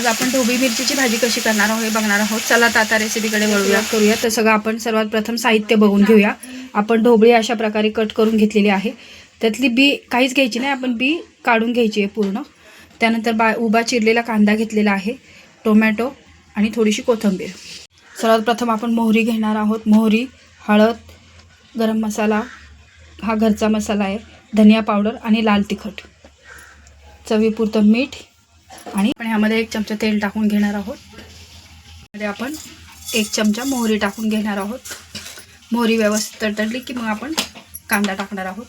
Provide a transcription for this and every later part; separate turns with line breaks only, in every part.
आज आपण ढोबी मिरचीची भाजी कशी करणार आहोत हे बघणार आहोत. चला तर आता रेसिपीकडे वळूया. करूया. तर सगळं आपण सर्वात प्रथम साहित्य बघून घेऊया. आपण ढोबळी अशा प्रकारे कट करून घेतलेली आहे. त्यातली बी काहीच घ्यायची नाही आपण बी काढून घ्यायची आहे पूर्ण. त्यानंतर बा उभा चिरलेला कांदा घेतलेला आहे टोमॅटो आणि थोडीशी कोथिंबीर. सर्वात प्रथम आपण मोहरी घेणार आहोत. मोहरी हळद गरम मसाला हा घरचा मसाला आहे धनिया पावडर आणि लाल तिखट. चवीपुरतं मीठ आणि आपण ह्यामध्ये एक चमचा तेल टाकून घेणार आहोत. मध्ये आपण एक चमचा मोहरी टाकून घेणार आहोत. मोहरी व्यवस्थित तडतडली की मग आपण कांदा टाकणार आहोत.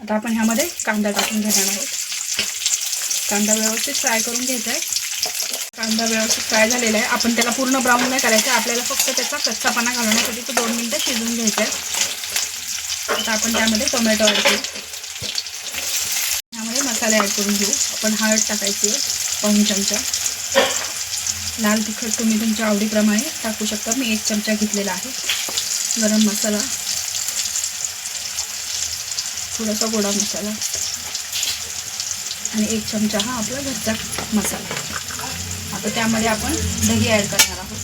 आता आपण ह्यामध्ये कांदा टाकून घेणार आहोत. कांदा व्यवस्थित फ्राय करून घ्यायचा आहे. कांदा व्यवस्थित फ्राय झालेला आहे. आपण त्याला पूर्ण ब्राऊन नाही करायचं. आपल्याला फक्त त्याचा कच्चापणा घालवण्यासाठी तो दोन मिनटं शिजवून घ्यायचा आहे. आता आपण त्यामध्ये टोमॅटो ॲड करू. ह्यामध्ये मसाले ॲड करून घेऊ. आपण हळद टाकायची आहे. पाऊन चमचा. लाल तिखट तुम्ही तुमच्या आवडीप्रमाणे टाकू शकता. मी एक चमचा घेतलेला आहे. गरम मसाला. थोडासा गोडा मसाला. आणि एक चमचा हा आपला घरचा मसाला. आता त्यामध्ये आपण दही ॲड करणार आहोत.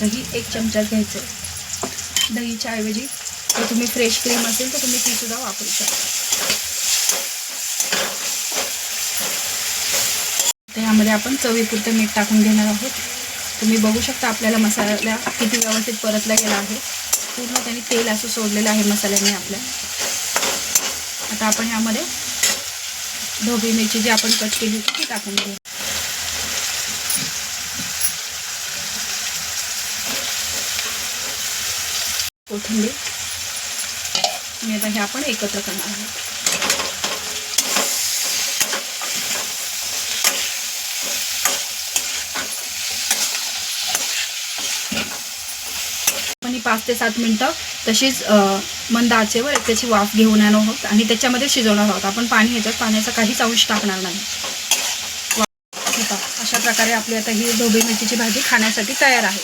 दही एक चमचा घ्यायचं आहे. दहीच्या ऐवजी जर तुम्ही फ्रेश क्रीम असेल तर तुम्ही तीसुद्धा वापरू शकता. तर आपण चवीपुरतं मीठ टाकून घेणार आहोत. तुम्ही बघू शकता आपल्याला मसाला किती व्यवस्थित परतला गेला आहे. पूर्ण त्यांनी तेल असं सोडलेलं आहे मसाल्याने आपल्या. आता आपण ह्यामध्ये ढोबळी मिरची जी आपण कट केली होती ती टाकून घेऊ. कोथिंबीर. आणि आता हे आपण एकत्र करणार आहोत. आपण पाच ते सात मिनटं तशीच मंद आचेवर त्याची वाफ घेऊन येणार आहोत आणि त्याच्यामध्ये शिजवणार आहोत. आपण पाणी ह्याच्यात पाण्याचा काहीच अंश टाकणार नाही. अशा प्रकारे आपली आता ही ढोबी मिरचीची भाजी खाण्यासाठी तयार आहे.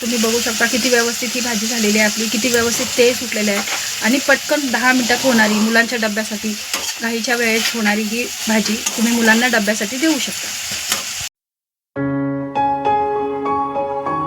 तुम्ही बघू शकता किती व्यवस्थित ही भाजी झालेली आहे आपली किती व्यवस्थित ते सुटलेलं आहे. आणि पटकन दहा मिनटात होणारी मुलांच्या डब्यासाठी घाईच्या वेळेत होणारी ही भाजी तुम्ही मुलांना डब्यासाठी देऊ शकता.